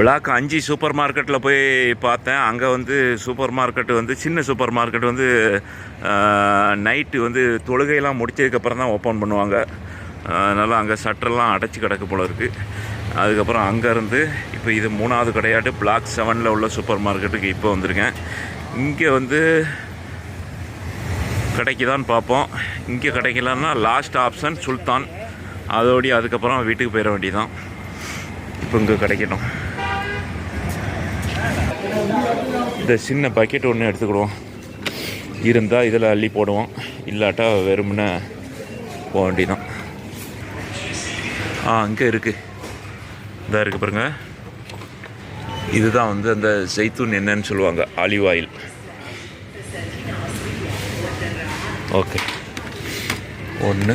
Black அஞ்சு super மார்க்கெட்டில் போய் பார்த்தேன். அங்கே வந்து சூப்பர் மார்க்கெட் வந்து சின்ன சூப்பர் மார்க்கெட் வந்து நைட்டு வந்து தொழுகையெல்லாம் முடிச்சதுக்கப்புறம் தான் ஓப்பன் பண்ணுவாங்க. அதனால் அங்கே சட்டர்லாம் அடைச்சி கிடக்கு போல இருக்குது அதுக்கப்புறம் அங்கேருந்து இப்போ இது மூணாவது கிடையாட்டு பிளாக் செவனில் உள்ள சூப்பர் மார்க்கெட்டுக்கு இப்போ வந்திருக்கேன். இங்கே வந்து கிடைக்குதான்னு பார்ப்போம். இங்கே கிடைக்கலன்னா லாஸ்ட் ஆப்ஷன் சுல்தான். அதோடி அதுக்கப்புறம் வீட்டுக்கு போயிட வேண்டியதான் இப்போ இங்கே கிடைக்கணும் இந்த சின்ன பக்கெட் ஒன்று எடுத்துக்கிடுவோம். இருந்தால் இதில் அள்ளி போடுவோம். இல்லாட்டா வெறுமனே போக வேண்டிதான் ஆ அங்கே இருக்குது இதாக இருக்குது பாருங்க. இதுதான் வந்து அந்த ஜெய்த்தூன் என்னன்னு சொல்லுவாங்க ஆலிவ் ஆயில் ஓகே. ஒன்று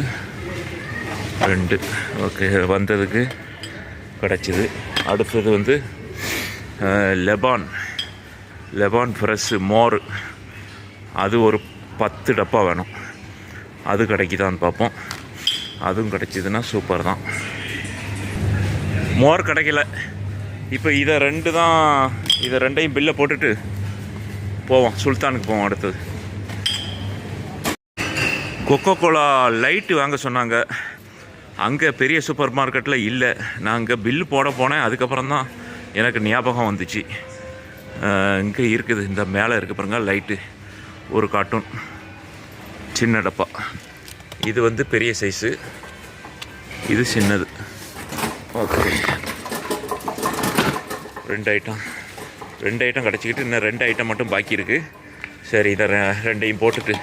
ரெண்டு. ஓகே வந்ததுக்கு கிடச்சிது. அடுத்தது வந்து லெபான். லெபான் ஃப்ரெஷ்ஷு மோர். அது ஒரு பத்து டப்பா வேணும். அது கிடைக்குதான்னு பார்ப்போம். அதுவும் கிடைச்சிதுன்னா சூப்பர் தான். மோர் கிடைக்கல. இப்போ இதை ரெண்டு தான் இதை ரெண்டையும் பில்லை போட்டுட்டு போவோம். சுல்தானுக்கு போவோம் அடுத்தது. கொக்கோ கோலா லைட்டு வாங்க சொன்னாங்க. அங்கே பெரிய சூப்பர் மார்க்கெட்டில் இல்லை. நான் அங்கே பில்லு போட போனேன். அதுக்கப்புறம் தான் எனக்கு ஞாபகம் வந்துச்சு. இங்கே இருக்குது. இந்த மேலே இருக்க பாருங்க லைட்டு ஒரு கார்ட்டூன் சின்ன டப்பா. இது வந்து பெரிய சைஸு இது சின்னது. ஓகே ரெண்டு ஐட்டம் ரெண்டு ஐட்டம் கிடச்சிக்கிட்டு இன்னும் ரெண்டு ஐட்டம் மட்டும் பாக்கி இருக்குது சரி இதை ரெண்டையும் போட்டுட்டு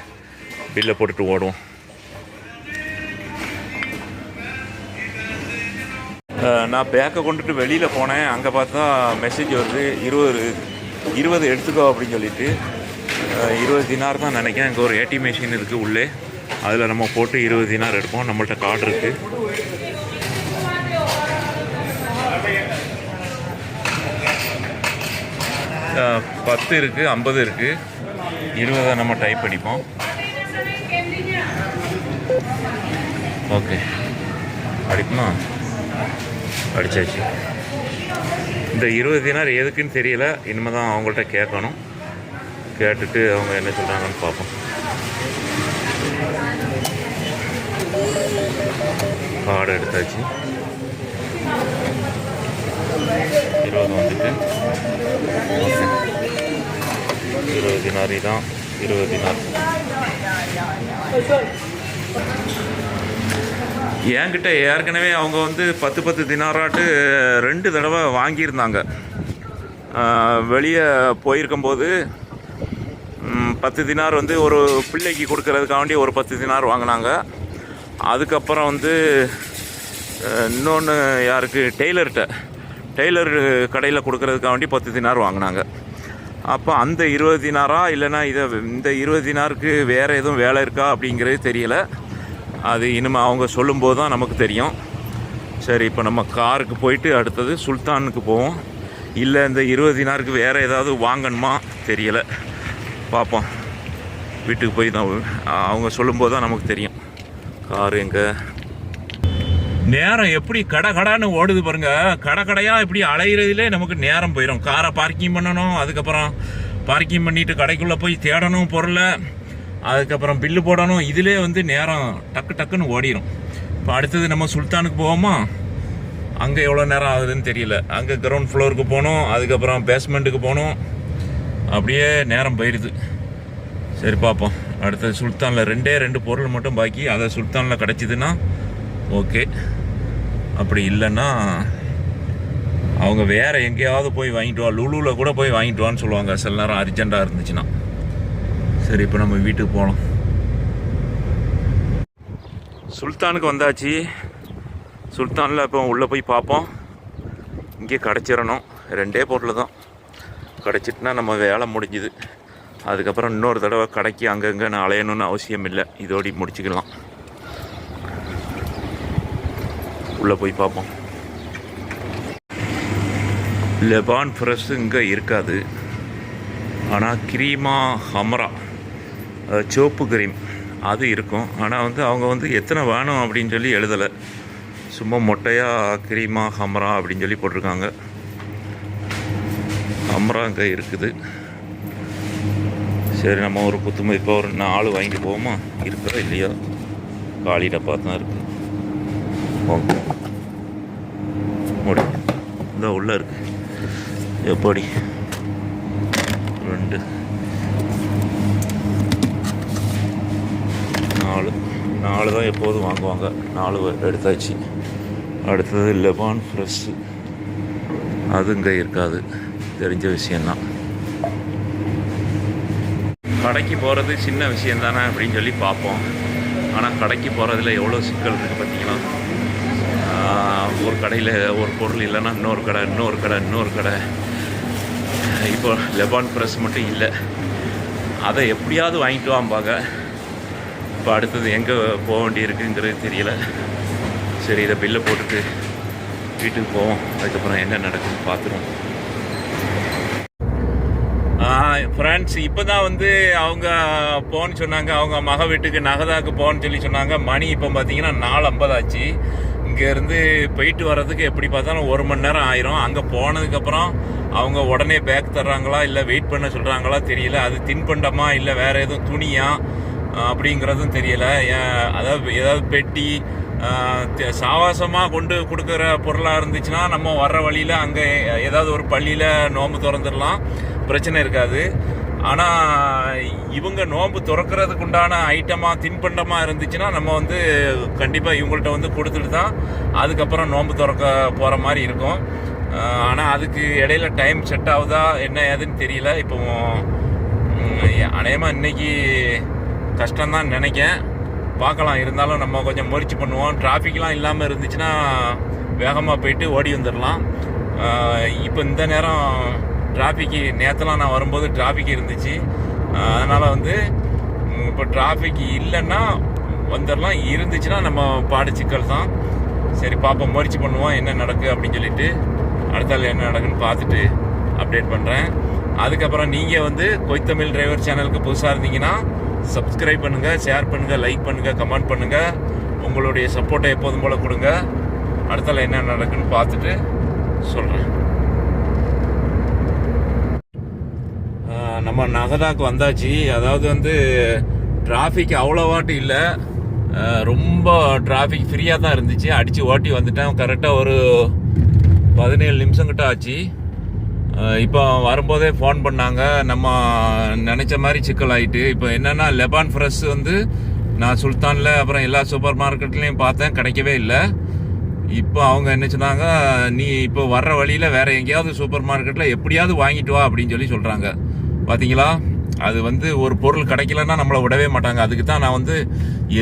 பில்லை போட்டுட்டு ஓடுவோம். நான் பேக்கை கொண்டுட்டு வெளியில் போனேன். அங்கே பார்த்தா மெசேஜ் வருது இருபது இருபது எடுத்துக்கோ அப்படின்னு சொல்லிட்டு இருபது தினார் தான் நினைக்கிறேன். இங்கே ஒரு ஏடி மிஷின் இருக்குது உள்ளே. அதில் நம்ம போட்டு இருபது தினார் எடுப்போம். நம்மள்ட்ட கார்டு இருக்குது பத்து இருக்குது ஐம்பது இருக்குது இருபதை நம்ம டைப் பண்ணிப்போம். ஓகே அடிக்குமா அடிச்சாச்சு இந்த இருபது தினார் எதுக்குன்னு தெரியல. இனிமேல் தான் அவங்கள்ட்ட கேட்கணும். கேட்டுட்டு அவங்க என்ன சொல்கிறாங்கன்னு பார்ப்போம். கார்டு எடுத்தாச்சு. இருபது வந்துட்டு. இருபது தினார் தான் இருபது தினார். என்கிட்ட ஏற்கனவே அவங்க வந்து பத்து பத்து தினாராட்டு ரெண்டு தடவை வாங்கியிருந்தாங்க. வெளியே போயிருக்கும்போது பத்து தினார் வந்து ஒரு பிள்ளைக்கு கொடுக்கறதுக்காண்டி ஒரு பத்து தினார் வாங்கினாங்க. அதுக்கப்புறம் வந்து இன்னொன்று யாருக்கு? டெய்லர்கிட்ட டெய்லர் கடையில் கொடுக்கறதுக்காண்டி பத்து தினார் வாங்கினாங்க. அப்போ அந்த இருபது தினாரா இல்லைன்னா இதை இந்த இருபது தினாருக்கு வேறு எதுவும் வேலை இருக்கா அப்படிங்கிறது தெரியலை. அது இனிமேல் அவங்க சொல்லும்போது தான் நமக்கு தெரியும். சரி இப்போ நம்ம காருக்கு போயிட்டு அடுத்தது சுல்தானுக்கு போவோம். இல்லை இந்த இருபது தினாருக்கு வேறு ஏதாவது வாங்கணுமா? தெரியலை. பார்ப்போம் வீட்டுக்கு போய் தான் அவங்க சொல்லும்போது தான் நமக்கு தெரியும். காரு எங்கே? நேரம் எப்படி கடை கடான்னு ஓடுது பாருங்க. கடை கடையாக இப்படி அலையிறதுலே நமக்கு நேரம் போயிடும் காரை பார்க்கிங் பண்ணணும் அதுக்கப்புறம் பார்க்கிங் பண்ணிவிட்டு கடைக்குள்ளே போய் தேடணும் பொருளை. அதுக்கப்புறம் பில்லு போடணும். இதிலே வந்து நேரம் டக்கு டக்குன்னு ஓடிடும் இப்போ அடுத்தது நம்ம சுல்தானுக்கு போவோமா? அங்கே எவ்வளோ நேரம் ஆகுதுன்னு தெரியல. அங்கே கிரவுண்ட் ஃப்ளோருக்கு போகணும் அதுக்கப்புறம் பேஸ்மெண்ட்டுக்கு போகணும் அப்படியே நேரம் போயிடுது சரி பார்ப்போம். அடுத்தது சுல்தானில் ரெண்டே ரெண்டு பொருள் மட்டும் பாக்கி. அதை சுல்தானில் கிடச்சிதுன்னா ஓகே அப்படி இல்லைன்னா அவங்க வேறு எங்கேயாவது போய் வாங்கிட்டு வா. லுலுவில் கூட போய் வாங்கிட்டு வான்னு சொல்லுவாங்க. சில நேரம் அர்ஜெண்ட்டாக இருந்துச்சுன்னா. சரி இப்போ நம்ம வீட்டுக்கு போகலாம் சுல்தானுக்கு வந்தாச்சு. சுல்தானில் இப்போ உள்ளே போய் பார்ப்போம். இங்கே கிடச்சிடணும். ரெண்டே பொருள் தான். கிடச்சிட்டுனா நம்ம வேலை முடிஞ்சுது. அதுக்கப்புறம் இன்னொரு தடவை கடைக்கு அங்கங்கே நான் அலையணும்னு அவசியம் இல்லை. இதோடி முடிச்சுக்கலாம். உள்ளே போய் பார்ப்போம். லெபான் ஃப்ரெஷ் இங்கே இருக்காது. ஆனால் கிரீமா ஹமரா. சிவப்பு கிரீம். அது இருக்கும். ஆனால் வந்து அவங்க வந்து எத்தனை வேணும் அப்படின்னு சொல்லி எழுதலை. சும்மா மொட்டையாக கிரீமா ஹம்ரா அப்படின்னு சொல்லி போட்டிருக்காங்க. ஹம்ரா அங்கே இருக்குது. சரி நம்ம ஒரு புத்துமை இப்போ ஒரு நாலு வாங்கிட்டு போவோமா? இருக்கா இல்லையா? காலி டப்பா தான் இருக்குது ஓகே முடி. இந்த உள்ளே இருக்குது எப்படி ரெண்டு நாலு நாலு தான் எப்போதும் வாங்குவாங்க. நாலு எடுத்தாச்சு. அடுத்தது லெபான் ஃப்ரெஷ்ஷு அது இங்கே இருக்காது. தெரிஞ்ச விஷயந்தான் கடைக்கு போகிறது சின்ன விஷயம் தானே அப்படின்னு சொல்லி பார்ப்போம். ஆனால் கடைக்கு போகிறதுல எவ்வளோ சிக்கல் இருக்குது பார்த்தீங்களா? ஒரு கடையில் ஒரு பொருள் இல்லைன்னா இன்னொரு கடை இன்னொரு கடை இன்னொரு கடை. இப்போ லெபான் ப்ரெஸ் மட்டும் இல்லை. அதை எப்படியாவது வாங்கிட்டு வாம்பாங்க. இப்போ அடுத்தது எங்கே போக வேண்டியிருக்குங்கிறது தெரியல. சரி இதை பில்லை போட்டுட்டு வீட்டுக்கு போவோம். அதுக்கப்புறம் என்ன நடக்குதுன்னு பார்த்துருவோம். ஃப்ரெண்ட்ஸ் இப்போ தான் வந்து அவங்க போன்னு சொன்னாங்க. அவங்க மக வீட்டுக்கு நகதாக்கு போன்னு சொல்லி சொன்னாங்க. மணி இப்போ பார்த்தீங்கன்னா நாலு ஐம்பது ஆச்சு. இங்கேருந்து போயிட்டு வர்றதுக்கு எப்படி பார்த்தாலும் ஒரு மணி நேரம் ஆயிரும். அங்கே போனதுக்கப்புறம் அவங்க உடனே பேக் தர்றாங்களா இல்லை வெயிட் பண்ண சொல்கிறாங்களா தெரியல. அது தின்பண்டமா இல்லை வேறு எதுவும் துணியா? அப்படிங்கிறதும் தெரியலை. ஏன், அதாவது ஏதாவது பெட்டி சாவாசமாக கொண்டு கொடுக்குற பொருளாக இருந்துச்சுன்னா நம்ம வர்ற வழியில் அங்கே ஏதாவது ஒரு பள்ளியில் நோன்பு திறந்துடலாம். பிரச்சனை இருக்காது. ஆனால் இவங்க நோன்பு திறக்கிறதுக்கு உண்டான ஐட்டமாக தின்பண்டமாக இருந்துச்சுன்னா நம்ம வந்து கண்டிப்பாக இவங்கள்ட்ட வந்து கொடுத்துட்டு தான் அதுக்கப்புறம் நோன்பு திறக்க போகிற மாதிரி இருக்கும். ஆனால் அதுக்கு இடையில டைம் செட் ஆகுதா என்ன ஏதுன்னு தெரியல. இப்போ அநேகமாக இன்னைக்கு கஷ்டம்தான் நினைக்கேன் பார்க்கலாம். இருந்தாலும் நம்ம கொஞ்சம் முயற்சி பண்ணுவோம். டிராஃபிக்லாம் இல்லாமல் இருந்துச்சுன்னா வேகமாக போயிட்டு ஓடி வந்துடலாம் இப்போ இந்த நேரம் டிராஃபிக்கு நேற்றுலாம் நான் வரும்போது டிராஃபிக் இருந்துச்சு. அதனால் வந்து இப்போ டிராஃபிக் இல்லைன்னா வந்துடலாம் இருந்துச்சுன்னா நம்ம பாடு சிக்கல் தான். சரி பார்ப்போம் முயற்சி பண்ணுவோம். என்ன நடக்கு அப்படின்னு சொல்லிட்டு அடுத்தால என்ன நடக்குன்னு பார்த்துட்டு அப்டேட் பண்ணுறேன் அதுக்கப்புறம் நீங்கள் வந்து கொய்த்தமிழ் டிரைவர் சேனலுக்கு புதுசாக இருந்தீங்கன்னா சப்ஸ்கிரைப் பண்ணுங்கள் ஷேர் பண்ணுங்கள் லைக் பண்ணுங்கள் கமெண்ட் பண்ணுங்கள் உங்களுடைய சப்போர்ட்டை எப்போதும் போல் கொடுங்க. அடுத்தால என்ன நடக்குன்னு பார்த்துட்டு சொல்கிறேன் நம்ம நகதாக்கு வந்தாச்சு. அதாவது வந்து டிராஃபிக் அவ்வளோவாட்டு இல்லை. ரொம்ப டிராஃபிக் ஃப்ரீயாக தான் இருந்துச்சு. அடித்து ஓட்டி வந்துட்டேன். கரெக்டாக ஒரு பதினேழு நிமிஷம் கிட்ட ஆச்சு. இப்போ வரும்போதே ஃபோன் பண்ணாங்க. நம்ம நினச்ச மாதிரி சிக்கல் ஆயிட்டு இப்போ என்னென்னா லெபான் ஃப்ரெஷ் வந்து நான் சுல்தானில் அப்புறம் எல்லா சூப்பர் மார்க்கெட்லேயும் பார்த்தேன் கிடைக்கவே இல்லை. இப்போ அவங்க என்ன சொன்னாங்க நீ இப்போ வர்ற வழியில் வேறு எங்கேயாவது சூப்பர் மார்க்கெட்டில் எப்படியாவது வாங்கிட்டு வா அப்படின்னு சொல்லி சொல்கிறாங்க பார்த்தீங்களா அது வந்து ஒரு பொருள் கிடைக்கலன்னா நம்மளை விடவே மாட்டாங்க. அதுக்கு தான் நான் வந்து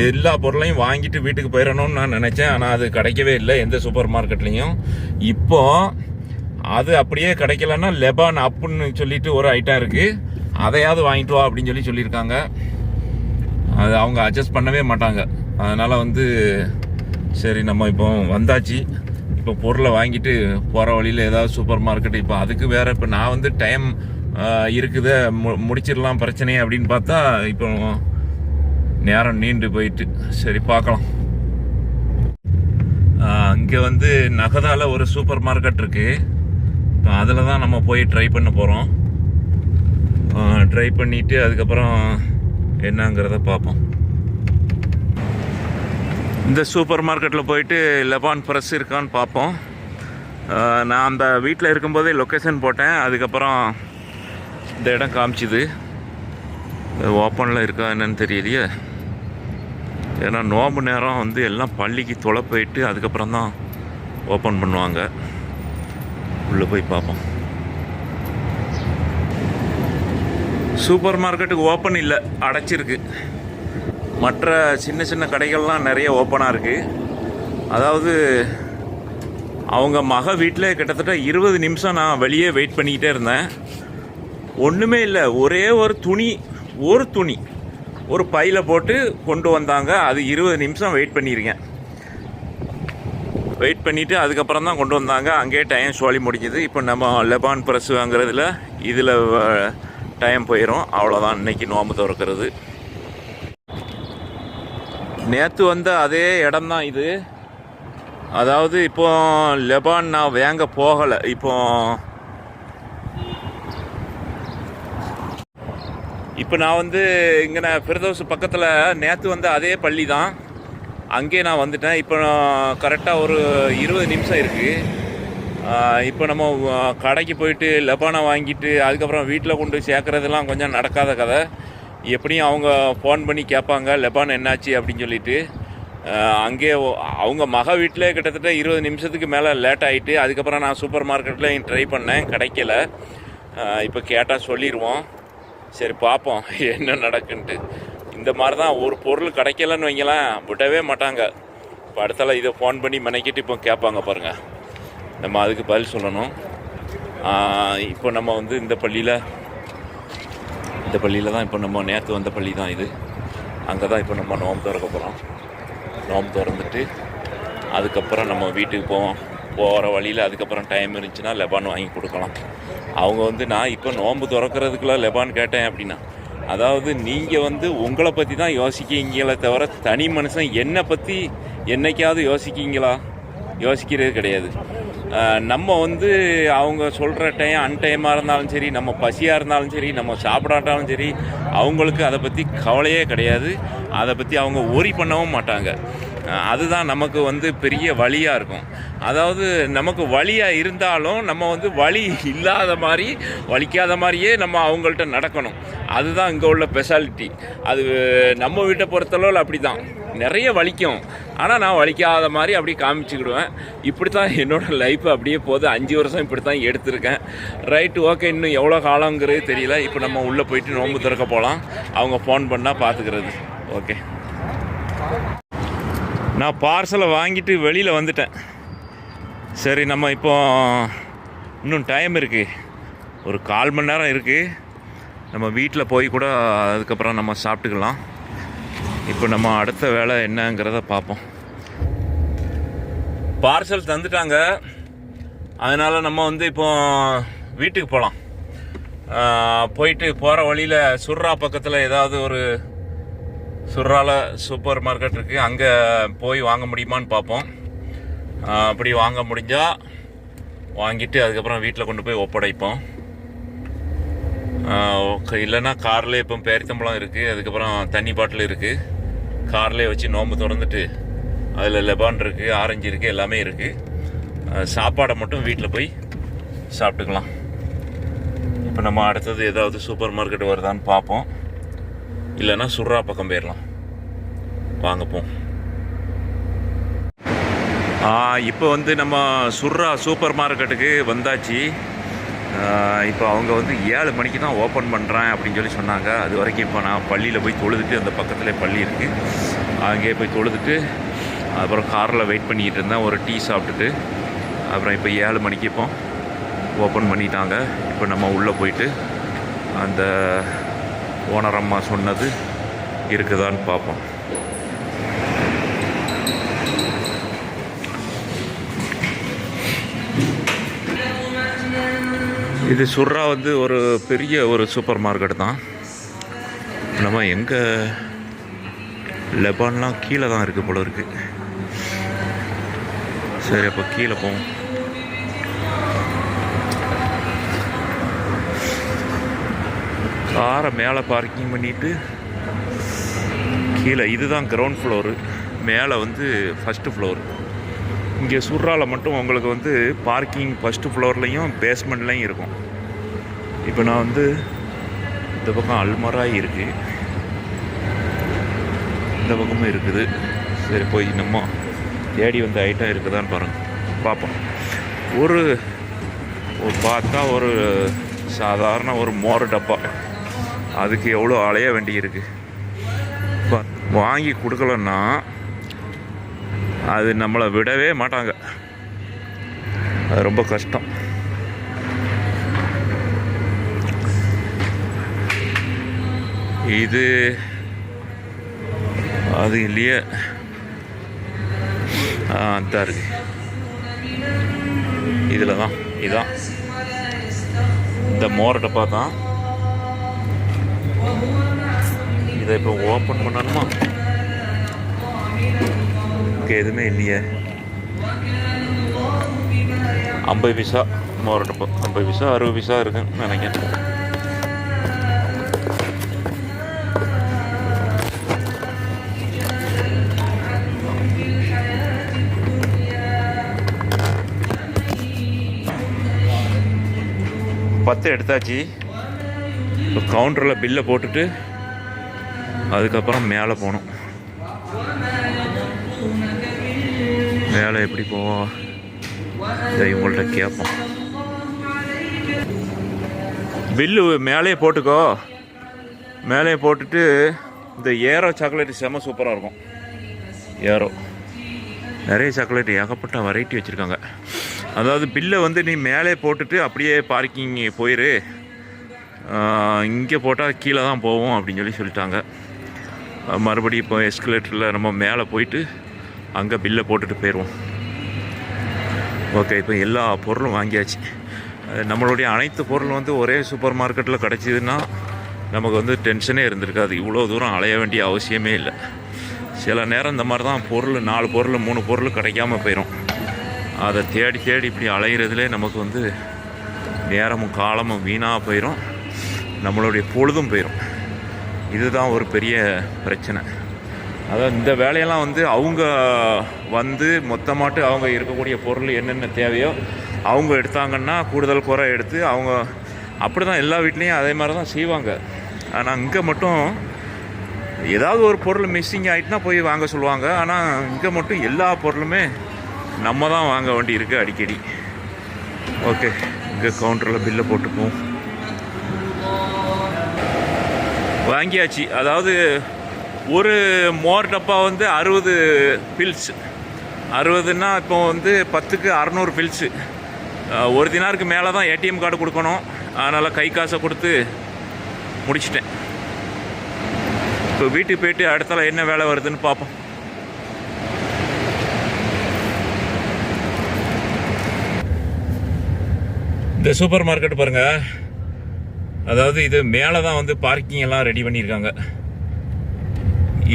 எல்லா பொருளையும் வாங்கிட்டு வீட்டுக்கு போயிடணும்னு நான் நினச்சேன். ஆனால் அது கிடைக்கவே இல்லை எந்த சூப்பர் மார்க்கெட்லேயும் இப்போ அது அப்படியே கிடைக்கலன்னா லெபான் அப்புன்னு சொல்லிட்டு ஒரு ஐட்டம் இருக்குது அதையாவது வாங்கிட்டு வா அப்படின்னு சொல்லி சொல்லியிருக்காங்க. அது அவங்க அட்ஜஸ்ட் பண்ணவே மாட்டாங்க. அதனால் வந்து சரி நம்ம இப்போ வந்தாச்சு. இப்போ பொருளை வாங்கிட்டு போகிற வழியில் ஏதாவது சூப்பர் மார்க்கெட் இப்போ அதுக்கு வேறு இப்போ நான் வந்து டைம் இருக்குது. மு முடிச்சிடலாம் பிரச்சனை அப்படின்னு பார்த்தா இப்போ நேரம் நீண்டு போயிட்டு. சரி பார்க்கலாம். இங்கே வந்து நகதால ஒரு சூப்பர் மார்க்கெட் இருக்குது அதில் தான் நம்ம போய் ட்ரை பண்ண போகிறோம் ட்ரை பண்ணிவிட்டு அதுக்கப்புறம் என்னங்கிறத பார்ப்போம். இந்த சூப்பர் மார்க்கெட்டில் போயிட்டு லெபான் ப்ரெஸ் இருக்கான்னு பார்ப்போம். நான் அந்த வீட்டில் இருக்கும்போதே லொக்கேஷன் போட்டேன். அதுக்கப்புறம் இந்த இடம் காமிச்சிது. ஓப்பனில் இருக்கா என்னன்னு தெரியலையே. ஏன்னா நோம்பு நேரம் வந்து எல்லாம் பள்ளிக்கு தொலை போயிட்டு அதுக்கப்புறம் தான் ஓப்பன் பண்ணுவாங்க. உள்ளே போய் பார்ப்போம் சூப்பர் மார்க்கெட்டுக்கு ஓப்பன் இல்லை அடைச்சிருக்கு. மற்ற சின்ன சின்ன கடைகள்லாம் நிறைய ஓப்பனாக இருக்குது அதாவது அவங்க மக வீட்டில் கிட்டத்தட்ட இருபது நிமிஷம் நான் வெளியே வெயிட் பண்ணிக்கிட்டே இருந்தேன். ஒன்றுமே இல்லை ஒரே ஒரு துணி ஒரு துணி ஒரு பையில் போட்டு கொண்டு வந்தாங்க. அது இருபது நிமிஷம் வெயிட் பண்ணியிருக்கேன். வெயிட் பண்ணிவிட்டு அதுக்கப்புறம் தான் கொண்டு வந்தாங்க. அங்கேயே டைம் சோழி முடிஞ்சுது. இப்போ நம்ம லெபான் ப்ரெஸ் வாங்குறதுல இதில் டைம் போயிடும் அவ்வளோதான் இன்றைக்கி நோம்பு திறக்கிறது. நேற்று வந்த அதே இடம் தான் இது. அதாவது இப்போ லெபான் நான் வேங்க போகலை. இப்போ இப்போ நான் வந்து இங்கே நான் பிரதோஸ் பக்கத்தில் நேற்று வந்த அதே பள்ளி தான் அங்கேயே நான் வந்துட்டேன். இப்போ கரெக்டாக ஒரு இருபது நிமிஷம் இருக்குது இப்போ நம்ம கடைக்கு போயிட்டு லெபானை வாங்கிட்டு அதுக்கப்புறம் வீட்டில் கொண்டு சேர்க்குறதுலாம் சேர்க்குறதெல்லாம் கொஞ்சம் நடக்காத கதை. எப்படியும் அவங்க ஃபோன் பண்ணி கேட்பாங்க லெபான் என்னாச்சு? அப்படின்னு சொல்லிட்டு. அங்கே அவங்க மக வீட்டிலே கிட்டத்தட்ட இருபது நிமிஷத்துக்கு மேலே லேட் ஆகிட்டு அதுக்கப்புறம் நான் சூப்பர் மார்க்கெட்டில் ட்ரை பண்ணேன் கிடைக்கல. இப்போ கேட்டால் சொல்லிடுவோம் சரி பார்ப்போம் என்ன நடக்குன்ட்டு. இந்த மாதிரி தான் ஒரு பொருள் கிடைக்கலன்னு வைங்களேன் விடவே மாட்டாங்க. இப்போ அடுத்தால இதை ஃபோன் பண்ணி மெனக்கிட்டு இப்போ கேட்பாங்க பாருங்கள் நம்ம அதுக்கு பதில் சொல்லணும். இப்போ நம்ம வந்து இந்த பள்ளியில் இந்த பள்ளியில் தான் இப்போ நம்ம நேற்று வந்த பள்ளி தான் இது. அங்கே தான் இப்போ நம்ம நோம்பு திறக்க போகிறோம் நோம்பு திறந்துட்டு அதுக்கப்புறம் நம்ம வீட்டுக்கு போவோம். போகிற வழியில் அதுக்கப்புறம் டைம் இருந்துச்சுன்னா லெபான் வாங்கி கொடுக்கலாம். அவங்க வந்து நான் இப்போ நோன்பு திறக்கிறதுக்குள்ள லெபான் கேட்டேன் அப்படின்னா அதாவது நீங்கள் வந்து உங்களை பற்றி தான் யோசிக்கிங்களே தவிர தனி மனுஷன் என்னை பற்றி என்னைக்காவது யோசிக்கிங்களா யோசிக்கிறது கிடையாது. நம்ம வந்து அவங்க சொல்கிற டைம் அன்டைமாக இருந்தாலும் சரி நம்ம பசியாக இருந்தாலும் சரி நம்ம சாப்பிடாட்டாலும் சரி அவங்களுக்கு அதை பற்றி கவலையே கிடையாது. அதை பற்றி அவங்க ஒரி பண்ணவும் மாட்டாங்க. அதுதான் நமக்கு வந்து பெரிய வழியாக இருக்கும். அதாவது நமக்கு வழியாக இருந்தாலும் நம்ம வந்து வழி இல்லாத மாதிரி வலிக்காத மாதிரியே நம்ம அவங்கள்ட்ட நடக்கணும். அதுதான் இங்கே உள்ள ஸ்பெஷாலிட்டி அது நம்ம வீட்டை பொறுத்தளவில் அப்படி தான் நிறைய வலிக்கும். ஆனால் நான் வலிக்காத மாதிரி அப்படியே காமிச்சுக்கிடுவேன். இப்படி தான் என்னோடய லைஃப் அப்படியே போகுது. அஞ்சு வருஷம் இப்படி தான் எடுத்திருக்கேன். ரைட்டு ஓகே இன்னும் எவ்வளோ காலங்கிறது தெரியல. இப்போ நம்ம உள்ளே போயிட்டு நோம்பு திறக்க போகலாம் அவங்க ஃபோன் பண்ணால் பார்த்துக்கிறது ஓகே நான் பார்சலை வாங்கிட்டு வெளியில் வந்துட்டேன். சரி நம்ம இப்போ இன்னும் டைம் இருக்குது ஒரு கால் மணி நேரம் இருக்குது நம்ம வீட்டில் போய் கூட அதுக்கப்புறம் நம்ம சாப்பிட்டுக்கலாம். இப்போ நம்ம அடுத்த வேலை என்னங்கிறத பார்ப்போம். பார்சல் தந்துட்டாங்க. அதனால் நம்ம வந்து இப்போ வீட்டுக்கு போகலாம் போயிட்டு போகிற வழியில் சுர்ரா பக்கத்தில் ஏதாவது ஒரு சுர்ரால சூப்பர் மார்க்கெட் இருக்குது அங்கே போய் வாங்க முடியுமான்னு பார்ப்போம். அப்படி வாங்க முடிஞ்சால் வாங்கிட்டு அதுக்கப்புறம் வீட்டில் கொண்டு போய் ஒப்படைப்போம். ஓகே. இல்லைன்னா கார்லேயே இப்போ பேரித்தம்பழம் இருக்குது அதுக்கப்புறம் தண்ணி பாட்டில் இருக்குது கார்லேயே வச்சு நோம்பு திறந்துட்டு அதில் லெபான் இருக்குது ஆரஞ்சு இருக்குது எல்லாமே இருக்குது சாப்பாடை மட்டும் வீட்டில் போய் சாப்பிட்டுக்கலாம். இப்போ நம்ம அடுத்தது ஏதாவது சூப்பர் மார்க்கெட் வருதான்னு பார்ப்போம். இல்லைன்னா சுர்ரா பக்கம் போயிடலாம் வாங்க இப்போ வந்து நம்ம சுர்ரா சூப்பர் மார்க்கெட்டுக்கு வந்தாச்சு. இப்போ அவங்க வந்து ஏழு மணிக்கு தான் ஓப்பன் பண்ணுறேன் அப்படின்னு சொல்லி சொன்னாங்க. அது வரைக்கும் இப்போ நான் பள்ளியில் போய் தொழுதுட்டு அந்த பக்கத்தில் பள்ளி இருக்குது அங்கேயே போய் தொழுதுட்டு அப்புறம் காரில் வெயிட் பண்ணிக்கிட்டு இருந்தேன். ஒரு டீ சாப்பிட்டுட்டு அப்புறம் இப்போ ஏழு மணிக்கு இப்போ ஓப்பன் பண்ணிட்டாங்க. இப்போ நம்ம உள்ளே போயிட்டு அந்த ஓனர் அம்மா சொன்னது இருக்குதான்னு பார்ப்போம் இது சுர்ரா வந்து ஒரு பெரிய ஒரு சூப்பர் மார்க்கெட் தான். நம்ம எங்கே லெபான்லாம் கீழே தான் இருக்குது போல இருக்குது சரி அப்போ கீழே போவோம். காரை மேலே பார்க்கிங் பண்ணிட்டு கீழே இதுதான் கிரவுண்ட் ஃப்ளோரு மேலே வந்து ஃபஸ்ட்டு ஃப்ளோர் இங்கே சுர்ரால மட்டும் உங்களுக்கு வந்து பார்க்கிங் ஃபஸ்ட்டு ஃப்ளோர்லேயும் பேஸ்மெண்ட்லேயும் இருக்கும். இப்போ நான் வந்து இந்த பக்கம் அல்மராய் இருக்குது இந்த பக்கமும் இருக்குது. சரி போய் நம்ம தேடி வந்த ஐட்டம் இருக்குதான்னு பாருங்க. பார்ப்போம். ஒரு ஒரு பார்த்தா ஒரு சாதாரண ஒரு மோர் டப்பா. அதுக்கு எவ்வளோ அலைய வேண்டியிருக்கு வாங்கி கொடுக்கலன்னா அது நம்மளை விடவே மாட்டாங்க. அது ரொம்ப கஷ்டம். இது அது இல்லையே. அதான் இருக்கு. இதில் தான் இதுதான் இந்த மோர் டப்பா தான். இதை இப்போ ஓப்பன் பண்ணணுமா? ஓகே எதுவுமே இல்லையே. ஐம்பது பைசா மோரட்டப்போ ஐம்பது பைசா அறுபது பைசா இருக்குன்னு நினைக்கிறேன். பத்து எடுத்தாச்சு. இப்போ கவுண்டரில் பில்லை போட்டுட்டு அதுக்கப்புறம் மேலே போகணும். மேலே எப்படி போவோம் இதை இவங்கள்ட்ட கேட்போம். பில்லு மேலே போட்டுக்கோ. மேலே போட்டுட்டு இந்த ஏரோ சாக்லேட் செம சூப்பராக இருக்கும். ஏரோ. நிறைய சாக்லேட் ஏகப்பட்ட வெரைட்டி வச்சுருக்காங்க. அதாவது பில்லை வந்து நீ மேலே போட்டுட்டு அப்படியே பார்க்கிங் போயிரு. இங்கே போட்டால் கீழே தான் போவோம் அப்படின்னு சொல்லி சொல்லிட்டாங்க. மறுபடியும் இப்போ எஸ்கலேட்டரில் நம்ம மேலே போயிட்டு அங்கே பில்லை போட்டுட்டு போயிடுவோம் ஓகே இப்போ எல்லா பொருளும் வாங்கியாச்சு. நம்மளுடைய அனைத்து பொருளும் வந்து ஒரே சூப்பர் மார்க்கெட்டில் கிடச்சிதுன்னா நமக்கு வந்து டென்ஷனே இருந்திருக்காது. இவ்வளோ தூரம் அலைய வேண்டிய அவசியமே இல்லை. சில நேரம் இந்த மாதிரி தான் பொருள் நாலு பொருள் மூணு பொருள் கிடைக்காம போயிடும் அதை தேடி தேடி இப்படி அலைகிறதுலே நமக்கு வந்து நேரமும் காலமும் வீணாக போயிடும் நம்மளுடைய பொழுதும் போயிடும் இதுதான் ஒரு பெரிய பிரச்சனை. அதாவது இந்த வேலையெல்லாம் வந்து அவங்க வந்து மொத்தமாட்டு அவங்க இருக்கக்கூடிய பொருள் என்னென்ன தேவையோ அவங்க எடுத்தாங்கன்னா கூடுதல் குறை எடுத்து அவங்க அப்படி தான் எல்லா வீட்லேயும் அதே மாதிரி தான் செய்வாங்க. ஆனால் இங்கே மட்டும் ஏதாவது ஒரு பொருள் மிஸ்ஸிங் ஆகிட்டுனா போய் வாங்க சொல்லுவாங்க. ஆனால் இங்கே மட்டும் எல்லா பொருளுமே நம்ம தான் வாங்க வேண்டி இருக்குது அடிக்கடி. ஓகே இங்கே கவுண்டரில் பில்லை போட்டுப்போம் வாங்கியாச்சு. அதாவது ஒரு மோர் டப்பா வந்து அறுபது பில்ஸ் அறுபதுன்னா இப்போ வந்து பத்துக்கு அறநூறு பில்ஸு ஒரு தினாருக்கு மேலே தான் ஏடிஎம் கார்டு கொடுக்கணும். அதனால் கை காசை கொடுத்து முடிச்சிட்டேன். இப்போ வீட்டுக்கு போயிட்டு அடுத்தால என்ன வேலை வருதுன்னு பார்ப்போம். இந்த சூப்பர் மார்க்கெட் பாருங்கள் அதாவது இது மேலே தான் வந்து பார்க்கிங் எல்லாம் ரெடி பண்ணியிருக்காங்க.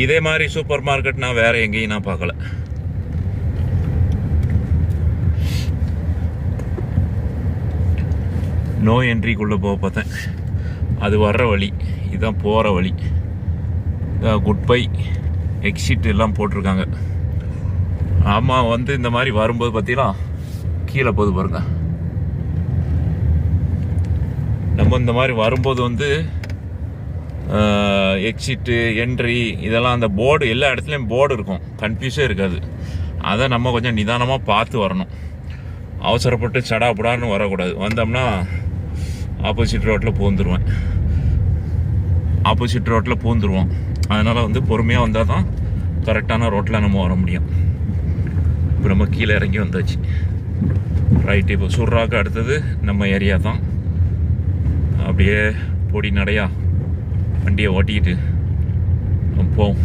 இதே மாதிரி சூப்பர் மார்க்கெட் நான் வேறு எங்கேயும் நான் பார்க்கல. நோ என்ட்ரிக்குள்ளே போக பார்த்தேன். அது வர்ற வழி. இதுதான் போகிற வழி. குட் பை எக்ஸிட் எல்லாம் போட்டிருக்காங்க. ஆமாம் வந்து இந்த மாதிரி வரும்போது பார்த்தீங்களா? கீழே போகுது பாருங்கள் நம்ம இந்த மாதிரி வரும்போது வந்து எக்ஸிட்டு என்ட்ரி இதெல்லாம் அந்த போர்டு எல்லா இடத்துலையும் போர்டு இருக்கும். கன்ஃபியூஸே இருக்காது. அதை நம்ம கொஞ்சம் நிதானமாக பார்த்து வரணும். அவசரப்பட்டு சடா புடான்னு வரக்கூடாது. வந்தோம்னா ஆப்போசிட் ரோட்டில் பூந்துருவேன். ஆப்போசிட் ரோட்டில் பூந்துருவோம். அதனால் வந்து பொறுமையாக வந்தால் தான் கரெக்டான ரோட்டில் நம்ம வர முடியும். இப்போ நம்ம கீழே இறங்கி வந்தாச்சு. ரைட் இப்போ சுர்ராக்கு அடுத்தது நம்ம ஏரியா தான். அப்படியே பொடி நடையா வண்டியை ஓட்டிக்கிட்டு போவோம்